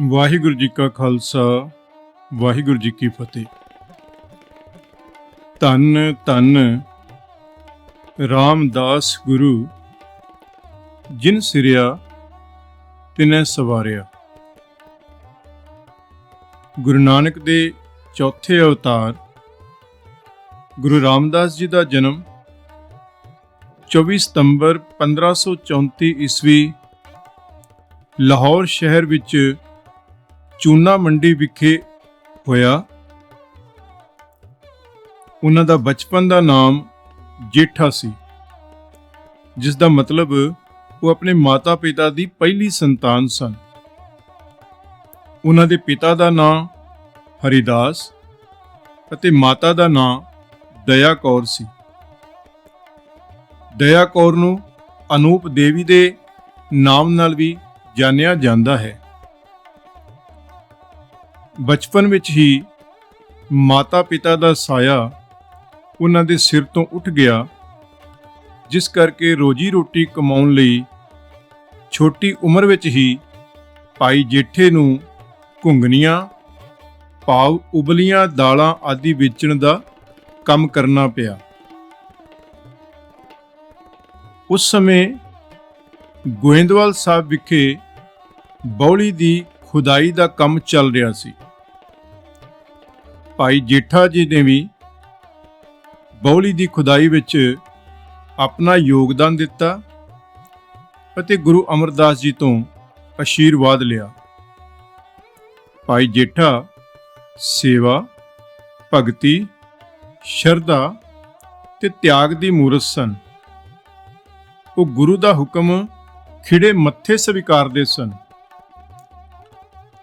ਵਾਹਿਗੁਰੂ ਜੀ ਕਾ ਖਾਲਸਾ, ਵਾਹਿਗੁਰੂ ਜੀ ਕੀ ਫਤਿਹ। ਧੰਨ ਧੰਨ ਰਾਮਦਾਸ ਗੁਰੂ, ਜਿਨ ਸਿਰਿਆ, ਤਿਨੈ ਸਵਾਰਿਆ। ਗੁਰੂ ਨਾਨਕ ਦੇ ਚੌਥੇ ਅਵਤਾਰ, ਗੁਰੂ ਰਾਮਦਾਸ ਜੀ ਦਾ ਜਨਮ 24 ਸਤੰਬਰ 1534 ਈਸਵੀ, ਲਾਹੌਰ ਸ਼ਹਿਰ ਵਿੱਚ ਚੂਨਾ ਮੰਡੀ ਵਿਖੇ ਹੋਇਆ। ਉਹਨਾਂ ਦਾ ਬਚਪਨ ਦਾ ਨਾਮ ਜੇਠਾ ਸੀ। ਜਿਸ ਦਾ ਮਤਲਬ ਉਹ ਆਪਣੇ ਮਾਤਾ-ਪਿਤਾ ਦੀ ਪਹਿਲੀ ਸੰਤਾਨ ਸਨ। ਉਹਨਾਂ ਦੇ ਪਿਤਾ ਦਾ ਨਾਮ ਹਰੀਦਾਸ ਅਤੇ ਮਾਤਾ ਦਾ ਨਾਮ ਦਇਆ ਕੌਰ ਸੀ। ਦਇਆ ਕੌਰ ਨੂੰ ਅਨੂਪ ਦੇਵੀ ਦੇ ਨਾਮ ਨਾਲ ਵੀ ਜਾਣਿਆ ਜਾਂਦਾ ਹੈ। ਬਚਪਨ ਵਿੱਚ ਹੀ ਮਾਤਾ-ਪਿਤਾ ਦਾ ਸਾਇਆ ਉਹਨਾਂ ਦੇ ਸਿਰ ਤੋਂ ਉੱਠ ਗਿਆ, ਜਿਸ ਕਰਕੇ ਰੋਜੀ ਰੋਟੀ ਕਮਾਉਣ ਲਈ ਛੋਟੀ ਉਮਰ ਵਿੱਚ ਹੀ ਭਾਈ ਜੇਠੇ ਨੂੰ ਘੁੰਗਣੀਆਂ ਭਾਵ ਉਬਲੀਆਂ ਦਾਲਾਂ ਆਦਿ ਵੇਚਣ ਦਾ ਕੰਮ ਕਰਨਾ ਪਿਆ। ਉਸ ਸਮੇਂ ਗੋਇੰਦਵਾਲ ਸਾਹਿਬ ਵਿਖੇ ਬੌਲੀ ਦੀ ਖੁਦਾਈ ਦਾ ਕੰਮ ਚੱਲ ਰਿਹਾ ਸੀ। ਭਾਈ ਜੇਠਾ ਜੀ ਨੇ ਵੀ ਬੌਲੀ ਦੀ ਖੁਦਾਈ ਵਿੱਚ ਆਪਣਾ ਯੋਗਦਾਨ ਦਿੱਤਾ ਅਤੇ ਗੁਰੂ ਅਮਰਦਾਸ ਜੀ ਤੋਂ ਅਸ਼ੀਰਵਾਦ ਲਿਆ। ਭਾਈ ਜੇਠਾ, ਸੇਵਾ, ਭਗਤੀ, ਸ਼ਰਧਾ ਤੇ ਤਿਆਗ ਦੀ ਮੂਰਤ ਸਨ। ਉਹ ਗੁਰੂ ਦਾ ਹੁਕਮ ਖਿੜੇ ਮੱਥੇ ਸਵੀਕਾਰਦੇ ਸਨ।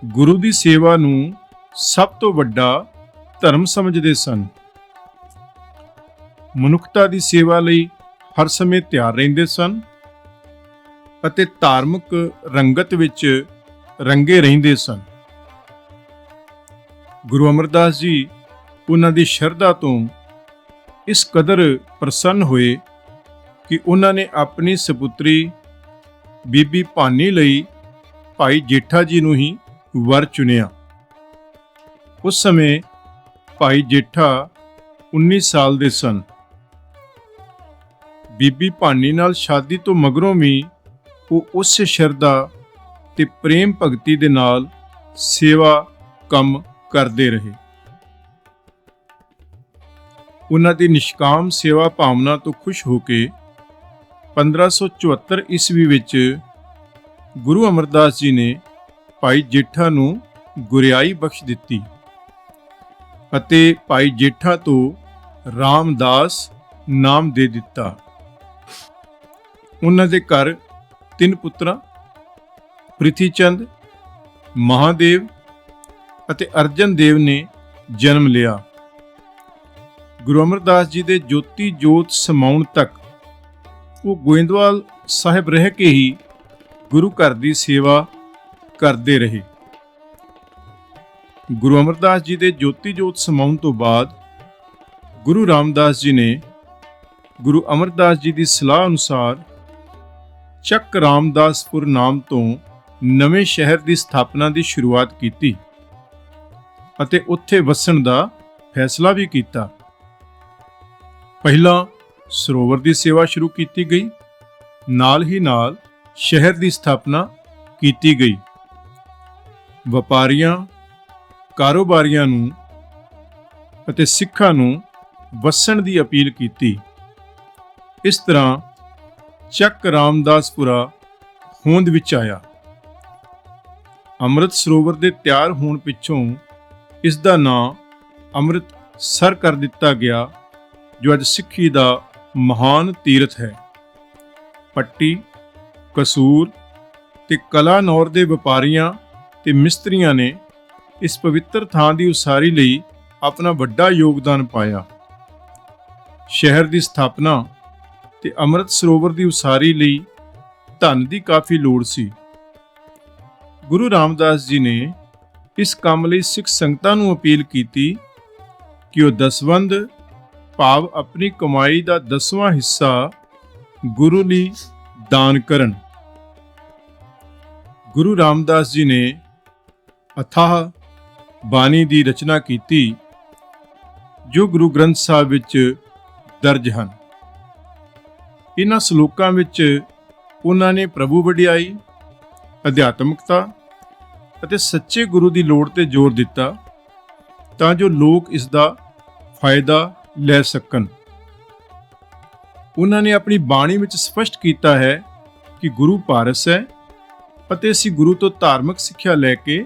ਗੁਰੂ ਦੀ ਸੇਵਾ ਨੂੰ ਸਭ ਤੋਂ ਵੱਡਾ ਧਰਮ ਸਮਝਦੇ ਸਨ। ਮਨੁੱਖਤਾ ਦੀ ਸੇਵਾ ਲਈ ਹਰ ਸਮੇਂ ਤਿਆਰ ਰਹਿੰਦੇ ਸਨ ਅਤੇ ਧਾਰਮਿਕ ਰੰਗਤ ਵਿੱਚ ਰੰਗੇ ਰਹਿੰਦੇ ਸਨ। ਗੁਰੂ ਅਮਰਦਾਸ ਜੀ ਉਹਨਾਂ ਦੀ ਸ਼ਰਧਾ ਤੋਂ ਇਸ ਕਦਰ ਪ੍ਰਸੰਨ ਹੋਏ ਕਿ ਉਹਨਾਂ ਨੇ ਆਪਣੀ ਸੁਪੁੱਤਰੀ ਬੀਬੀ ਭਾਨੀ ਲਈ ਭਾਈ ਜੇਠਾ ਜੀ ਨੂੰ ਹੀ ਵਰ ਚੁਣਿਆ। ਉਸ ਸਮੇਂ ਭਾਈ ਜੇਠਾ 19 ਸਾਲ ਦੇ ਸਨ। ਬੀਬੀ ਭਾਨੀ ਨਾਲ ਸ਼ਾਦੀ ਤੋਂ ਮਗਰੋਂ ਵੀ ਉਹ ਉਸ ਸ਼ਰਧਾ ਤੇ ਪ੍ਰੇਮ ਭਗਤੀ ਦੇ ਨਾਲ ਸੇਵਾ ਕੰਮ ਕਰਦੇ ਰਹੇ। ਉਹਨਾਂ ਦੀ ਨਿਸ਼ਕਾਮ ਸੇਵਾ ਭਾਵਨਾ ਤੋਂ ਖੁਸ਼ ਹੋ ਕੇ 1574 ਈਸਵੀ ਵਿੱਚ ਗੁਰੂ ਅਮਰਦਾਸ ਜੀ ਨੇ ਭਾਈ ਜੇਠਾ ਨੂੰ ਗੁਰਿਆਈ ਬਖਸ਼ ਦਿੱਤੀ। ਅਤੇ ਭਾਈ ਜੇਠਾ ਤੋਂ ਰਾਮਦਾਸ ਨਾਮ ਦੇ ਦਿੱਤਾ। ਉਹਨਾਂ ਦੇ ਘਰ ਤਿੰਨ ਪੁੱਤਰਾਂ ਪ੍ਰਿਥੀ ਚੰਦ ਮਹਾਦੇਵ ਅਤੇ ਅਰਜਨ ਦੇਵ ਨੇ ਜਨਮ ਲਿਆ। ਗੁਰੂ ਅਮਰਦਾਸ ਜੀ ਦੇ ਜੋਤੀ ਜੋਤ ਸਮਾਉਣ ਤੱਕ ਉਹ ਗੋਇੰਦਵਾਲ ਸਾਹਿਬ ਰਹਿ ਕੇ ਹੀ ਗੁਰੂ ਘਰ ਦੀ ਸੇਵਾ ਕਰਦੇ ਰਹੇ। ਗੁਰੂ ਅਮਰਦਾਸ ਜੀ ਦੇ ਜੋਤੀ ਜੋਤ ਸਮਾਉਣ ਤੋਂ ਬਾਅਦ ਗੁਰੂ ਰਾਮਦਾਸ ਜੀ ਨੇ ਗੁਰੂ ਅਮਰਦਾਸ ਜੀ ਦੀ ਸਲਾਹ ਅਨੁਸਾਰ ਚੱਕ ਰਾਮਦਾਸਪੁਰ ਨਾਮ ਤੋਂ ਨਵੇਂ ਸ਼ਹਿਰ ਦੀ ਸਥਾਪਨਾ ਦੀ ਸ਼ੁਰੂਆਤ ਕੀਤੀ ਅਤੇ ਉੱਥੇ ਵਸਣ ਦਾ ਫੈਸਲਾ ਵੀ ਕੀਤਾ। ਪਹਿਲਾਂ ਸਰੋਵਰ ਦੀ ਸੇਵਾ ਸ਼ੁਰੂ ਕੀਤੀ ਗਈ, ਨਾਲ ਹੀ ਨਾਲ ਸ਼ਹਿਰ ਦੀ ਸਥਾਪਨਾ ਕੀਤੀ ਗਈ। ਵਪਾਰੀਆਂ ਕਾਰੋਬਾਰੀਆਂ ਨੂੰ ਅਤੇ ਸਿੱਖਾਂ ਨੂੰ ਵਸਣ ਦੀ ਅਪੀਲ ਕੀਤੀ। ਇਸ ਤਰ੍ਹਾਂ ਚੱਕ ਰਾਮਦਾਸਪੁਰਾ ਹੋਂਦ ਵਿੱਚ ਆਇਆ। ਅੰਮ੍ਰਿਤ ਸਰੋਵਰ ਦੇ ਤਿਆਰ ਹੋਣ ਪਿੱਛੋਂ ਇਸ ਦਾ ਨਾਂ ਅੰਮ੍ਰਿਤ ਸਰ ਕਰ ਦਿੱਤਾ ਗਿਆ, ਜੋ ਅੱਜ ਸਿੱਖੀ ਦਾ ਮਹਾਨ ਤੀਰਥ ਹੈ। ਪੱਟੀ, ਕਸੂਰ ਤੇ ਕਲਾਨੌਰ ਦੇ ਵਪਾਰੀਆਂ ਤੇ ਮਿਸਤਰੀਆਂ ਨੇ ਇਸ ਪਵਿੱਤਰ ਥਾਂ ਦੀ ਉਸਾਰੀ ਲਈ ਆਪਣਾ ਵੱਡਾ ਯੋਗਦਾਨ ਪਾਇਆ। ਸ਼ਹਿਰ ਦੀ ਸਥਾਪਨਾ ਤੇ ਅੰਮ੍ਰਿਤ ਸਰੋਵਰ ਦੀ ਉਸਾਰੀ ਲਈ ਧਨ ਦੀ ਕਾਫੀ ਲੋੜ ਸੀ। ਗੁਰੂ ਰਾਮਦਾਸ ਜੀ ਨੇ ਇਸ ਕੰਮ ਲਈ ਸਿੱਖ ਸੰਗਤਾਂ ਨੂੰ ਅਪੀਲ ਕੀਤੀ ਕਿ ਉਹ ਦਸਵੰਦ ਭਾਵ ਆਪਣੀ ਕਮਾਈ ਦਾ ਦਸਵਾਂ ਹਿੱਸਾ ਗੁਰੂ ਲਈ ਦਾਨ ਕਰਨ। ਗੁਰੂ ਰਾਮਦਾਸ ਜੀ ਨੇ ਅਥਾਹ ਬਾਣੀ ਦੀ ਰਚਨਾ ਕੀਤੀ, ਜੋ ਗੁਰੂ ਗ੍ਰੰਥ ਸਾਹਿਬ ਵਿੱਚ ਦਰਜ ਹਨ। ਇਹਨਾਂ ਸ਼ਲੋਕਾਂ ਵਿੱਚ ਉਹਨਾਂ ਨੇ ਪ੍ਰਭੂ ਵਡਿਆਈ, ਅਧਿਆਤਮਿਕਤਾ ਅਤੇ ਸੱਚੇ ਗੁਰੂ ਦੀ ਲੋੜ ਤੇ ਜ਼ੋਰ ਦਿੱਤਾ, ਤਾਂ ਜੋ ਲੋਕ ਇਸ ਦਾ ਫਾਇਦਾ ਲੈ ਸਕਣ। ਉਹਨਾਂ ਨੇ ਆਪਣੀ ਬਾਣੀ ਵਿੱਚ ਸਪਸ਼ਟ ਕੀਤਾ ਹੈ ਕਿ ਗੁਰੂ ਪਾਰਸ ਹੈ ਅਤੇ ਅਸੀਂ ਗੁਰੂ ਤੋਂ ਧਾਰਮਿਕ ਸਿੱਖਿਆ ਲੈ ਕੇ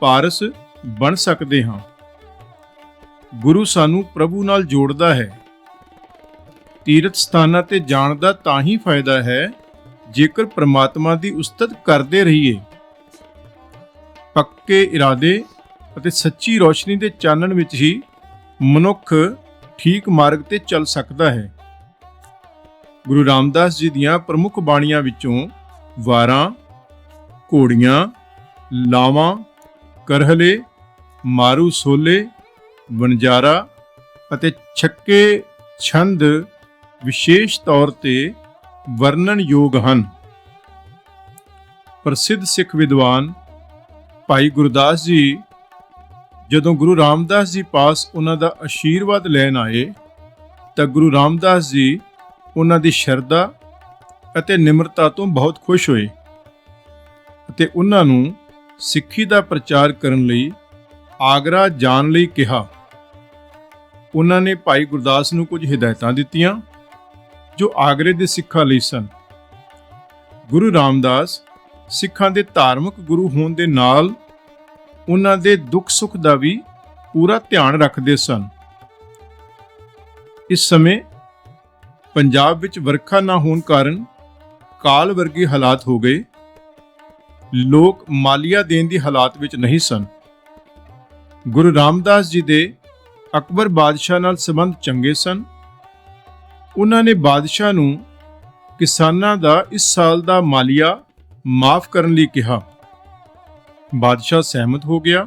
ਪਾਰਸ ਬਣ ਸਕਦੇ ਹਾਂ। ਗੁਰੂ ਸਾਨੂੰ ਪ੍ਰਭੂ ਨਾਲ ਜੋੜਦਾ ਹੈ। ਤੀਰਥ ਸਥਾਨਾਂ ਤੇ ਜਾਣ ਦਾ ਤਾਂ ਹੀ ਫਾਇਦਾ ਹੈ, ਜੇਕਰ ਪ੍ਰਮਾਤਮਾ ਦੀ ਉਸਤਤ ਕਰਦੇ ਰਹੀਏ। ਪੱਕੇ ਇਰਾਦੇ ਅਤੇ ਸੱਚੀ ਰੋਸ਼ਨੀ ਦੇ ਚਾਨਣ ਵਿੱਚ ਹੀ ਮਨੁੱਖ ਠੀਕ ਮਾਰਗ ਤੇ ਚੱਲ ਸਕਦਾ ਹੈ। ਗੁਰੂ ਰਾਮਦਾਸ ਜੀ ਦੀਆਂ ਪ੍ਰਮੁੱਖ ਬਾਣੀਆਂ ਵਿੱਚੋਂ ਵਾਰਾਂ, ਘੋੜੀਆਂ, ਲਾਵਾਂ, ਕਰਹਲੇ ਮਾਰੂ ਸੋਲੇ, ਵਣਜਾਰਾ ਅਤੇ ਛੱਕੇ ਛੰਦ ਵਿਸ਼ੇਸ਼ ਤੌਰ ਤੇ ਵਰਣਨ ਯੋਗ ਹਨ। ਪ੍ਰਸਿੱਧ ਸਿੱਖ ਵਿਦਵਾਨ ਭਾਈ ਗੁਰਦਾਸ ਜੀ ਜਦੋਂ ਗੁਰੂ ਰਾਮਦਾਸ ਜੀ ਪਾਸ ਉਹਨਾਂ ਦਾ ਅਸ਼ੀਰਵਾਦ ਲੈਣ ਆਏ, ਤਾਂ ਗੁਰੂ ਰਾਮਦਾਸ ਜੀ ਉਹਨਾਂ ਦੀ ਸ਼ਰਧਾ ਅਤੇ ਨਿਮਰਤਾ ਤੋਂ ਬਹੁਤ ਖੁਸ਼ ਹੋਏ ਅਤੇ ਉਹਨਾਂ ਨੂੰ ਸਿੱਖੀ ਦਾ ਪ੍ਰਚਾਰ ਕਰਨ ਲਈ ਆਗਰਾ ਜਾਣ ਲਈ ਕਿਹਾ। ਉਹਨਾਂ ਨੇ ਭਾਈ ਗੁਰਦਾਸ ਨੂੰ ਕੁਝ ਹਦਾਇਤਾਂ ਦਿੱਤੀਆਂ, ਜੋ ਆਗਰੇ ਦੇ ਸਿੱਖਾਂ ਲਈ ਸਨ। ਗੁਰੂ ਰਾਮਦਾਸ ਸਿੱਖਾਂ ਦੇ ਧਾਰਮਿਕ ਗੁਰੂ ਹੋਣ ਦੇ ਨਾਲ ਉਹਨਾਂ ਦੇ ਦੁੱਖ ਸੁੱਖ ਦਾ ਵੀ ਪੂਰਾ ਧਿਆਨ ਰੱਖਦੇ ਸਨ। ਇਸ ਸਮੇਂ ਪੰਜਾਬ ਵਿੱਚ ਵਰਖਾ ਨਾ ਹੋਣ ਕਾਰਨ ਕਾਲ ਵਰਗੇ ਹਾਲਾਤ ਹੋ ਗਏ। ਲੋਕ ਮਾਲੀਆ ਦੇਣ ਦੀ ਹਾਲਾਤ ਵਿੱਚ ਨਹੀਂ ਸਨ। ਗੁਰੂ ਰਾਮਦਾਸ ਜੀ ਦੇ ਅਕਬਰ ਬਾਦਸ਼ਾਹ ਨਾਲ ਸੰਬੰਧ ਚੰਗੇ ਸਨ। ਉਹਨਾਂ ਨੇ ਬਾਦਸ਼ਾਹ ਨੂੰ ਕਿਸਾਨਾਂ ਦਾ ਇਸ ਸਾਲ ਦਾ ਮਾਲੀਆ ਮਾਫ ਕਰਨ ਲਈ ਕਿਹਾ। ਬਾਦਸ਼ਾਹ ਸਹਿਮਤ ਹੋ ਗਿਆ।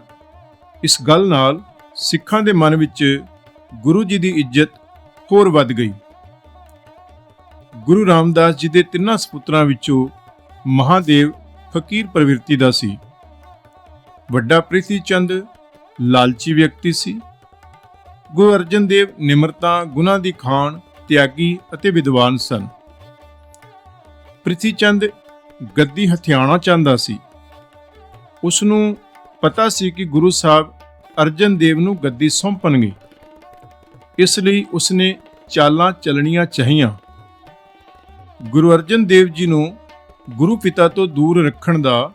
ਇਸ ਗੱਲ ਨਾਲ ਸਿੱਖਾਂ ਦੇ ਮਨ ਵਿੱਚ ਗੁਰੂ ਜੀ ਦੀ ਇੱਜ਼ਤ ਹੋਰ ਵੱਧ ਗਈ। ਗੁਰੂ ਰਾਮਦਾਸ ਜੀ ਦੇ ਤਿੰਨਾਂ ਸੁਪੁੱਤਰਾਂ ਵਿੱਚੋਂ ਮਹਾਦੇਵ ਫਕੀਰ ਪ੍ਰਵਿਰਤੀ ਦਾ ਸੀ। ਵੱਡਾ ਪ੍ਰਿਥੀ ਚੰਦ ਲਾਲਚੀ ਵਿਅਕਤੀ ਸੀ। ਗੁਰੂ ਅਰਜਨ ਦੇਵ ਨਿਮਰਤਾ ਗੁਨਾ ਦੀ ਖਾਨ ਤਿਆਗੀ ਅਤੇ ਵਿਦਵਾਨ ਸਨ। ਪ੍ਰਿਥੀ ਚੰਦ ਗੱਦੀ ਹਥਿਆਣਾ ਚਾਹੁੰਦਾ ਸੀ। ਉਸ ਨੂੰ ਪਤਾ ਸੀ ਕਿ ਗੁਰੂ ਸਾਹਿਬ ਅਰਜਨ ਦੇਵ ਨੂੰ ਗੱਦੀ ਸੌਂਪਣਗੇ। ਇਸ ਲਈ ਉਸਨੇ ਚਾਲਾਂ ਚੱਲਣੀਆਂ ਚਾਹੀਆਂ। ਗੁਰੂ ਅਰਜਨ ਦੇਵ ਜੀ ਨੂੰ ਗੁਰੂ ਪਿਤਾ ਤੋਂ ਦੂਰ ਰੱਖਣ ਦਾ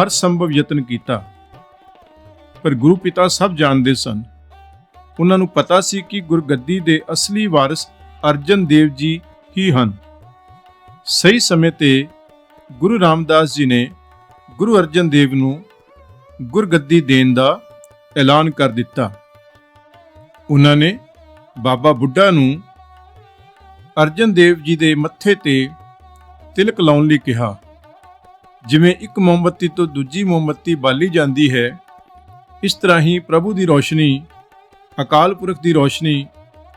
ਹਰ ਸੰਭਵ ਯਤਨ ਕੀਤਾ। ਪਰ ਗੁਰੂ ਪਿਤਾ ਸਭ ਜਾਣਦੇ ਸਨ। ਉਹਨਾਂ ਨੂੰ ਪਤਾ ਸੀ ਕਿ ਗੁਰਗੱਦੀ ਦੇ ਅਸਲੀ ਵਾਰਿਸ ਅਰਜਨ ਦੇਵ ਜੀ ਹੀ ਹਨ। ਸਹੀ ਸਮੇਂ ਤੇ ਗੁਰੂ ਰਾਮਦਾਸ ਜੀ ਨੇ ਗੁਰੂ ਅਰਜਨ ਦੇਵ ਨੂੰ ਗੁਰਗੱਦੀ ਦੇਣ ਦਾ ਐਲਾਨ ਕਰ ਦਿੱਤਾ। ਉਹਨਾਂ ਨੇ ਬਾਬਾ ਬੁੱਢਾ ਨੂੰ ਅਰਜਨ ਦੇਵ ਜੀ ਦੇ ਮੱਥੇ ਤੇ ਤਿਲਕ ਲਾਉਣ ਲਈ ਕਿਹਾ, ਜਿਵੇਂ ਇੱਕ ਮੋਮਬੱਤੀ ਤੋਂ ਦੂਜੀ ਮੋਮਬੱਤੀ ਬਾਲੀ ਜਾਂਦੀ ਹੈ। ਇਸ ਤਰ੍ਹਾਂ ਹੀ ਪ੍ਰਭੂ ਦੀ ਰੋਸ਼ਨੀ, ਅਕਾਲ ਪੁਰਖ ਦੀ ਰੋਸ਼ਨੀ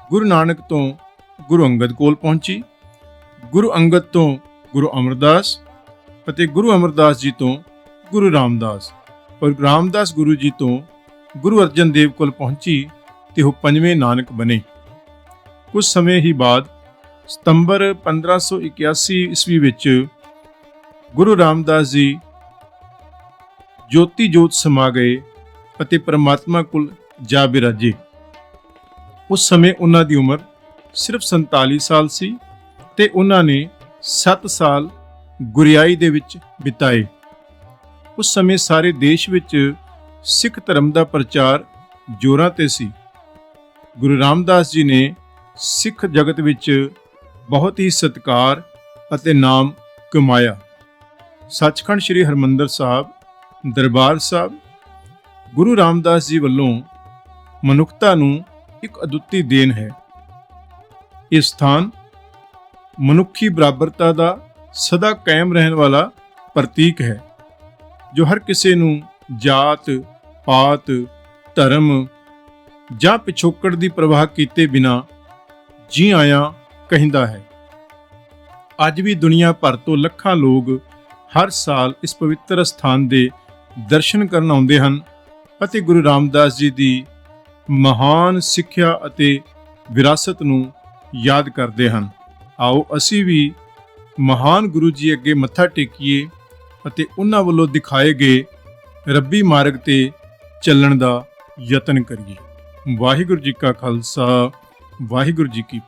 ਗੁਰੂ ਨਾਨਕ ਤੋਂ ਗੁਰੂ ਅੰਗਦ ਕੋਲ ਪਹੁੰਚੀ। ਗੁਰੂ ਅੰਗਦ ਤੋਂ ਗੁਰੂ ਅਮਰਦਾਸ ਅਤੇ ਗੁਰੂ ਅਮਰਦਾਸ ਜੀ ਤੋਂ ਗੁਰੂ ਰਾਮਦਾਸ। ਔਰ ਰਾਮਦਾਸ ਗੁਰੂ ਜੀ ਤੋਂ ਗੁਰੂ ਅਰਜਨ ਦੇਵ ਕੋਲ ਪਹੁੰਚੀ ਤੇ ਉਹ ਪੰਜਵੇਂ ਨਾਨਕ ਬਣੇ। ਕੁਝ ਸਮੇਂ ਹੀ ਬਾਅਦ ਸਤੰਬਰ 1581 ਈਸਵੀ ਵਿੱਚ ਗੁਰੂ ਰਾਮਦਾਸ ਜੀ ਜੋਤੀ ਜੋਤ ਸਮਾ ਗਏ ਅਤੇ ਪਰਮਾਤਮਾ ਕੋਲ ਜਾ ਬਿਰਾਜੇ। ਉਸ ਸਮੇਂ ਉਹਨਾਂ ਦੀ ਉਮਰ ਸਿਰਫ 47 ਸਾਲ ਸੀ ਤੇ ਉਹਨਾਂ ਨੇ 7 ਸਾਲ ਗੁਰਿਆਈ ਦੇ ਵਿੱਚ ਬਿਤਾਏ। ਉਸ ਸਮੇਂ ਸਾਰੇ ਦੇਸ਼ ਵਿੱਚ ਸਿੱਖ ਧਰਮ ਦਾ ਪ੍ਰਚਾਰ ਜੋਰਾਂ ਤੇ ਸੀ। ਗੁਰੂ ਰਾਮਦਾਸ ਜੀ ਨੇ ਸਿੱਖ ਜਗਤ ਵਿੱਚ ਬਹੁਤ ਹੀ ਸਤਿਕਾਰ ਅਤੇ ਨਾਮ ਕਮਾਇਆ। ਸੱਚਖੰਡ ਸ੍ਰੀ ਹਰਮੰਦਰ ਸਾਹਿਬ, ਦਰਬਾਰ ਸਾਹਿਬ ਗੁਰੂ ਰਾਮਦਾਸ ਜੀ ਵੱਲੋਂ ਮਨੁੱਖਤਾ ਨੂੰ ਇੱਕ ਅਦੁੱਤੀ ਦੇਣ ਹੈ। ਇਹ ਸਥਾਨ ਮਨੁੱਖੀ ਬਰਾਬਰਤਾ ਦਾ ਸਦਾ ਕਾਇਮ ਰਹਿਣ ਵਾਲਾ ਪ੍ਰਤੀਕ ਹੈ, ਜੋ ਹਰ ਕਿਸੇ ਨੂੰ ਜਾਤ, ਪਾਤ, ਧਰਮ ਜਾਂ ਪਿਛੋਕੜ ਦੀ ਪ੍ਰਵਾਹ ਕੀਤੇ ਬਿਨਾ ਜੀ ਆਇਆਂ ਕਹਿੰਦਾ ਹੈ। ਅੱਜ ਵੀ ਦੁਨੀਆ ਭਰ ਤੋਂ ਲੱਖਾਂ ਲੋਕ ਹਰ ਸਾਲ ਇਸ ਪਵਿੱਤਰ ਸਥਾਨ ਦੇ ਦਰਸ਼ਨ ਕਰਨ ਆਉਂਦੇ ਹਨ। ਅਤੇ ਗੁਰੂ ਰਾਮਦਾਸ ਜੀ ਦੀ ਮਹਾਨ ਸਿੱਖਿਆ ਅਤੇ ਵਿਰਾਸਤ ਨੂੰ ਯਾਦ ਕਰਦੇ ਹਨ। ਆਓ ਅਸੀਂ ਵੀ ਮਹਾਨ ਗੁਰੂ ਜੀ ਅੱਗੇ ਮੱਥਾ ਟੇਕੀਏ ਅਤੇ ਉਹਨਾਂ ਵੱਲੋਂ ਦਿਖਾਏ ਗਏ ਰੱਬੀ ਮਾਰਗ ਤੇ ਚੱਲਣ ਦਾ ਯਤਨ ਕਰੀਏ। ਵਾਹਿਗੁਰੂ ਜੀ ਕਾ ਖਾਲਸਾ, ਵਾਹਿਗੁਰੂ ਜੀ ਕੀ